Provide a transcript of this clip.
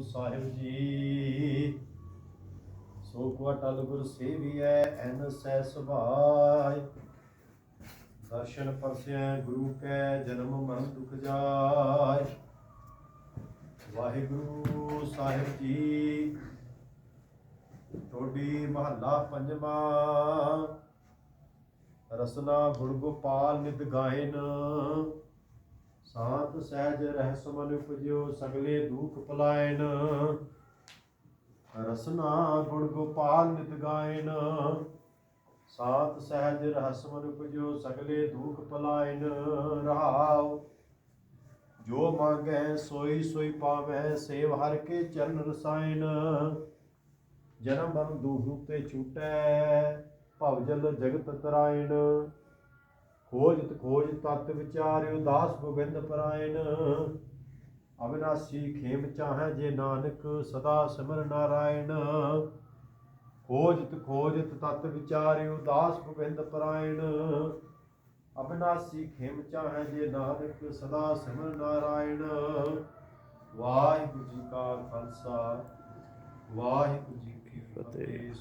ਗੁਰੂ ਸਾਹਿਬ ਜੀ। ਸੋ ਕੋ ਅਟਲ ਗੁਰ ਸੇਵੀਐ, ਐਨ ਸਹਿ ਸੁਭਾਇ। ਦਰਸ਼ਨ ਪਰਸੈ ਗੁਰੂ ਕੈ ਜਨਮ ਮਰਨ ਦੁਖ ਜਾਇ। ਵਾਹਿਗੁਰੂ ਸਾਹਿਬ ਜੀ ਟੋਡੀ ਮਹੱਲਾ ਪੰਜਵਾਂ। ਰਸਨਾ ਗੁਣ ਗੋਪਾਲ ਨਿਤ ਗਾਇਨ। ਸਾਤ ਸਹਿਜ ਰਹਿ ਮਨ ਉਪਜਿਓ, ਸਗਲੇ ਦੁਖ ਪਲਾਇਨ। ਰਸਨਾ ਗੁਣ ਗੋਪਾਲ ਨਿਤ ਗਾਇਨ। ਸਾਤ ਸਹਿਜ ਰਹਿ ਮਨ ਉਪਜਿਓ, ਸਗਲੇ ਦੁਖ ਪਲਾਇਨ। ਰਹਾਉ, ਜੋ ਮੰਗੈ ਸੋਈ ਸੋਈ ਪਾਵੈ, ਸੇਵ ਹਰ ਕੇ ਚਰਨ ਰਸਾਇਨ। ਜਨਮ ਮਰਨ ਦੁਖ ਤੇ ਛੂਟੈ, ਭਵ ਜਲ ਜਗਤ ਤਰਾਇਣ। ਖੋਜਤ ਖੋਜ ਤਤ ਵਿਚਾਰਿਓ ਦਾਸ ਗੋਬਿੰਦ ਪਰਾਇਣ। ਅਵਿਨਾਸੀ ਖੇਮ ਚਾਹੈ ਜੇ ਨਾਨਕ ਸਦਾ ਸਿਮਰ ਨਾਰਾਇਣ। ਖੋਜਤ ਖੋਜਤ ਤਤ ਵਿਚਾਰਿਓ ਦਾਸ ਗੋਬਿੰਦ ਪਰਾਇਣ। ਅਬਿਨਾਸੀ ਖੇਮ ਚਾਹੈ ਜੇ ਨਾਨਕ ਸਦਾ ਸਿਮਰ ਨਾਰਾਇਣ। ਵਾਹਿਗੁਰੂ ਜੀ ਕਾ ਖਾਲਸਾ ਵਾਹਿਗੁਰੂ ਜੀ ਕੀ ਫਤਿਹ।